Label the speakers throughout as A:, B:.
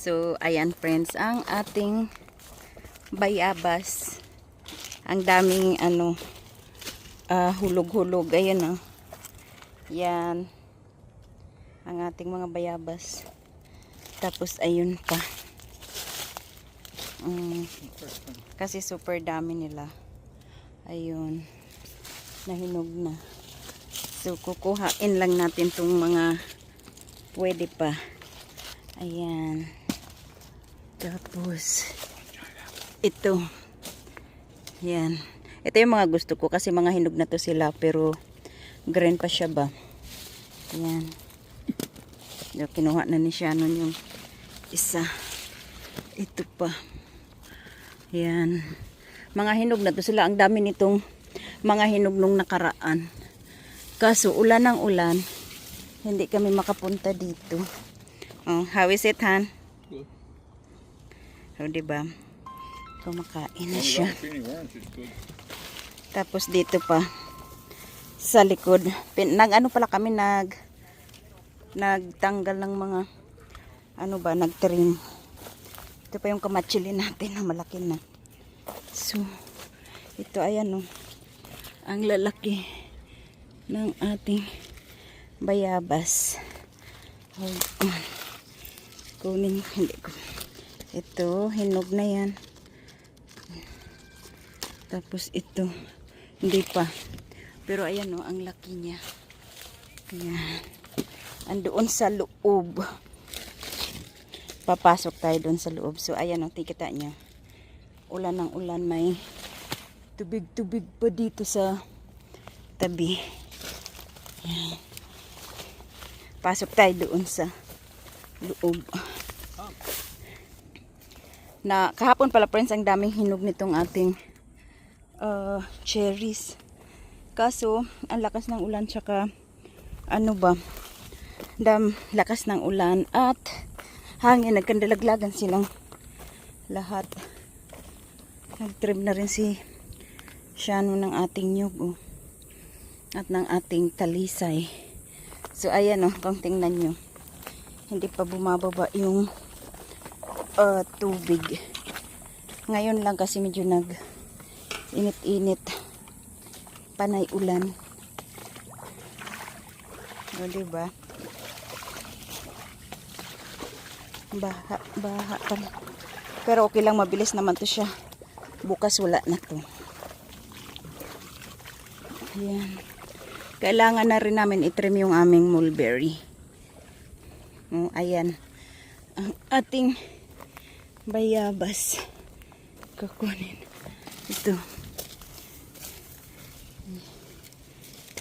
A: So, ayan friends, ang ating bayabas. Ang daming ano, ah, hulog-hulog. Ayan oh. Yan. Ang ating mga bayabas. Tapos, ayun pa. Mm, kasi super dami nila. Ayun. Nahinog na. So, kukuhain lang natin tong mga pwede pa. Ayan. Tapos, ito. Yan. Ito yung mga gusto ko kasi mga hinog na to sila pero green pa siya ba. Yan. So, kinuha na ni Shannon yung isa. Ito pa. Yan. Mga hinog na to sila. Ang dami nitong mga hinog nung nakaraan. Kaso ulan ng ulan, hindi kami makapunta dito. Oh, how is it, Han?
B: Good.
A: Oh, diba? Kumakain na siya. Tapos dito pa sa likod. Pin, nag ano pala kami nag nagtanggal ng mga ano ba, nagtrim. Ito pa yung kamatsili natin na malaki na. So, ito ayan oh. Ang lalaki ng ating bayabas. Hold on. Kunin, hindi ko. Ito, hinog na yan. Tapos ito, hindi pa. Pero ayan o, ang laki niya. Ayan. Andoon sa loob. Papasok tayo doon sa loob. So ayan o, tikita niyo. Ulan ng ulan, may tubig-tubig pa dito sa tabi. Ayan. Pasok tayo doon sa loob. Na kahapon pala friends, ang daming hinog nitong ating uh, cherries. Kaso, ang lakas ng ulan tsaka ano ba, dam lakas ng ulan at hangin, nagkandalaglagan silang lahat. Nagtrim na rin si Shano ng ating nyug oh. at ng ating talisay. So, ayan oh, kung tingnan nyo, hindi pa bumababa yung uh, tubig. Ngayon lang kasi medyo nag init-init. Panay ulan. O diba? Baha baha pa pero okay lang mabilis naman to siya. Bukas wala na to. Ayan. Kailangan na rin namin itrim yung aming mulberry. O, ayan. Ang ating bayabas kukunin ito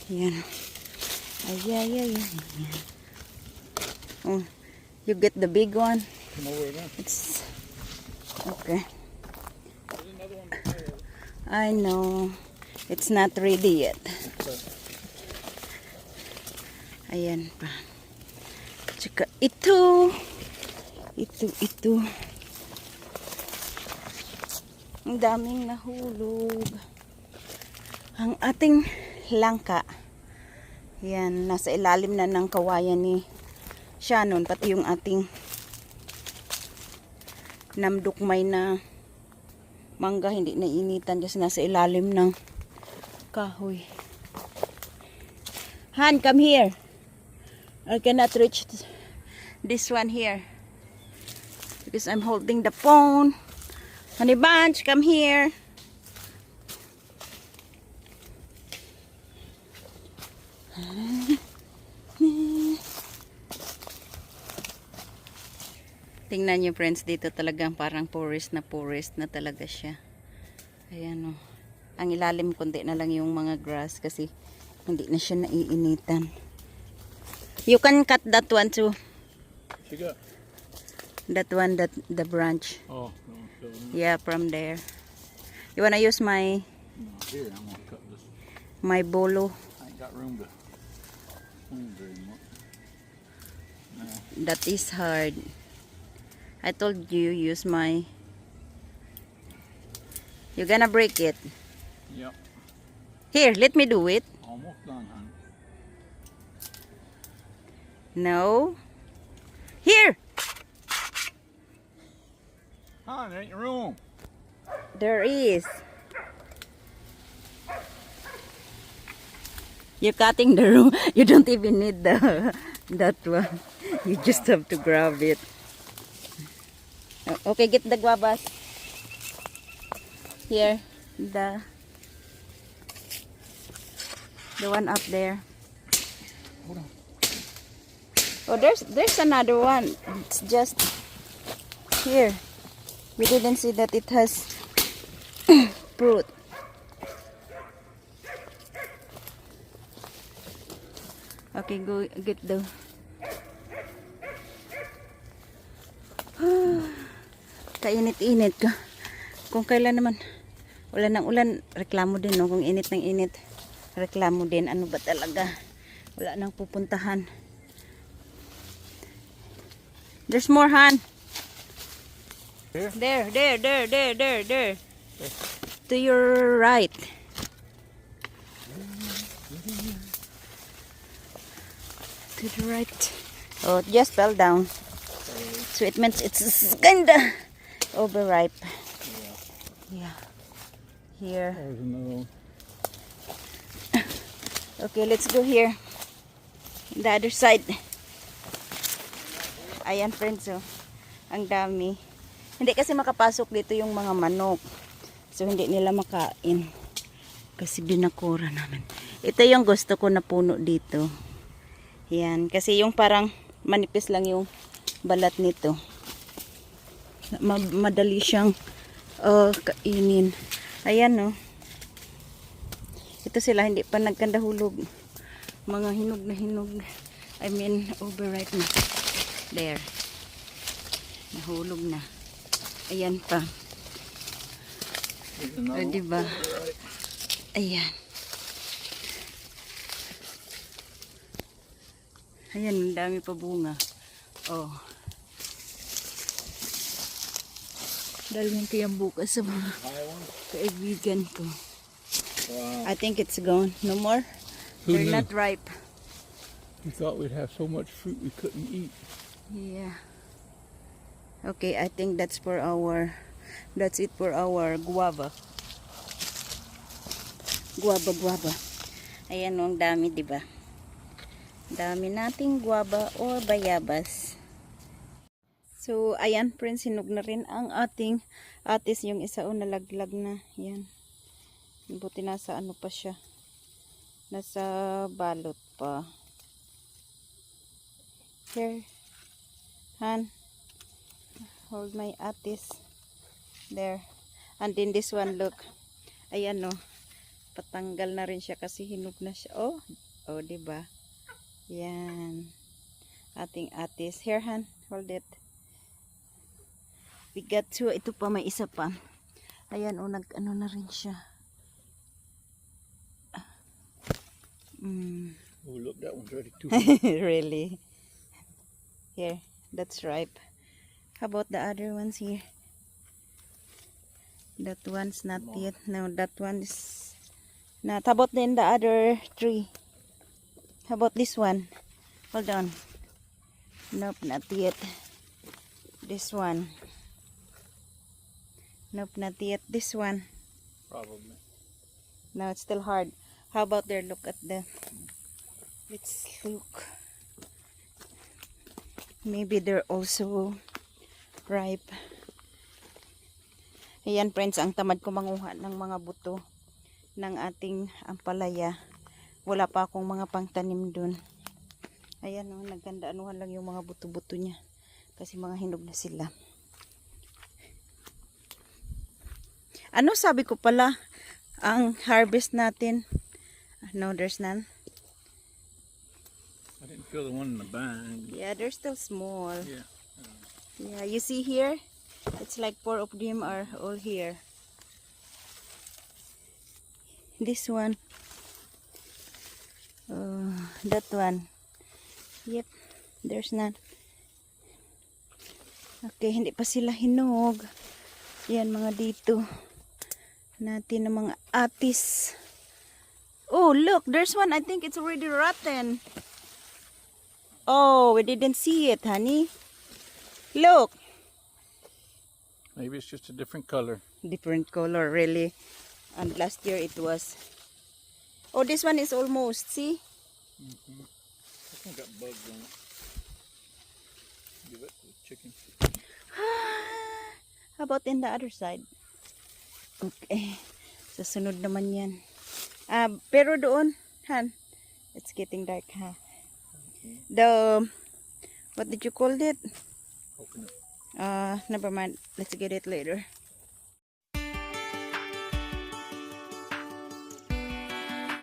A: Yan. Ay, ay, ay. Oh, you get the big one. It's okay. I know. It's not ready yet. Ayan pa. Tsaka ito. Ito, ito. Ang daming nahulog. Ang ating langka. Yan, nasa ilalim na ng kawayan ni Shannon. Pati yung ating namdukmay na mangga hindi nainitan kasi nasa ilalim ng kahoy. Han, come here. I cannot reach th- this one here. Because I'm holding the phone. Honey Bunch, come here. Tingnan nyo friends, dito talagang parang forest na forest na talaga siya. Ayan o. Ang ilalim kundi na lang yung mga grass kasi hindi na siya naiinitan. You can cut that one too.
B: Got?
A: That one, that the branch.
B: Oh, no,
A: Yeah, from there. You wanna use my
B: here, I'm gonna cut this.
A: my bolo?
B: I ain't got room to swing very much. No,
A: That is hard. I told you use my. You're gonna break it.
B: yep,
A: Here, let me do it.
B: almost done, honey.
A: No. Here.
B: Huh, there ain't room.
A: There is. You're cutting the room. You don't even need the that one. You just have to grab it. Uh, okay, get the guavas. Here, the the one up there.
B: Hold on.
A: Oh, there's there's another one. It's just here. We didn't see that it has fruit. Okay, go get the. Kainit-init ka. Kung kailan naman wala ng ulan, reklamo din no. Kung init ng init, reklamo din. Ano ba talaga? Wala nang pupuntahan. There's more, Han.
B: Here?
A: There, there, there, there, there, there. To your right. To the right. Oh, it just fell down. So it means it's kinda overripe. Yeah. Here.
B: Another one.
A: Okay, let's go here. The other side. Ayan, friends, oh. Ang dami. Hindi kasi makapasok dito yung mga manok. So, hindi nila makain. Kasi binakura namin. Ito yung gusto ko na puno dito. Yan. Kasi yung parang manipis lang yung balat nito. Ma- madali siyang uh, kainin. Ayan, oh. Ito sila, hindi pa nagkandahulog. Mga hinog na hinog. I mean, overripe na. There. Nahulog na. Ayan pa. O,
B: one.
A: diba? Ayan. Ayan, ang dami pa bunga. Oh. Dalhin ko yan bukas sa mga kaibigan ko.
B: Wow.
A: I think it's gone. No more?
B: Who
A: They're
B: knew?
A: not ripe.
B: We thought we'd have so much fruit we couldn't eat.
A: Yeah. Okay, I think that's for our that's it for our guava. Guava, guava. Ayan oh, ang dami, 'di ba? Dami nating guava or bayabas. So, ayan, friends, hinog na rin ang ating atis yung isa o nalaglag na. Yan. Buti nasa ano pa siya. Nasa balot pa. Here. Han. Hold my atis. There. And then this one, look. Ayan no. Patanggal na rin siya kasi hinog na siya. Oh. Oh, 'di ba? Yan. Ating atis. Here, Han. Hold it. We got two. Ito pa, may isa pa. Ayan, oh, nag, ano na rin siya. Mm.
B: Oh, look, that one's ready too.
A: really? Here, that's ripe. How about the other ones here? That one's not yet. No, that one is not. How about then the other tree? How about this one? Hold on. Nope, not yet. This one. Nope, not yet. This one.
B: Probably.
A: No, it's still hard. How about there? Look at the. Let's look. Maybe they're also ripe. Ayan friends, ang tamad ko manguha ng mga buto ng ating ampalaya. Wala pa akong mga pangtanim dun. Ayan o, oh, nagkandaanuhan lang yung mga buto-buto niya. Kasi mga hinog na sila. Ano sabi ko pala? Ang harvest natin. No, there's none.
B: I didn't feel the one in the bag.
A: Yeah, they're still small.
B: Yeah.
A: Yeah, you see here? It's like four of them are all here. This one. Uh, that one. Yep, there's none. Okay, hindi pa sila hinog. Yan, mga dito. Natin ng mga atis. Oh, look, there's one. I think it's already rotten. Oh, we didn't see it, honey. Look.
B: Maybe it's just a different color.
A: different color really. And last year it was oh this one is almost see?
B: This one got bugs on it. Give it to the chicken.
A: how about in the other side? Okay. Sa sunod naman yan. Ah pero doon han it's getting dark ha? The what did you call it
B: Coconut.
A: uh never mind let's get it later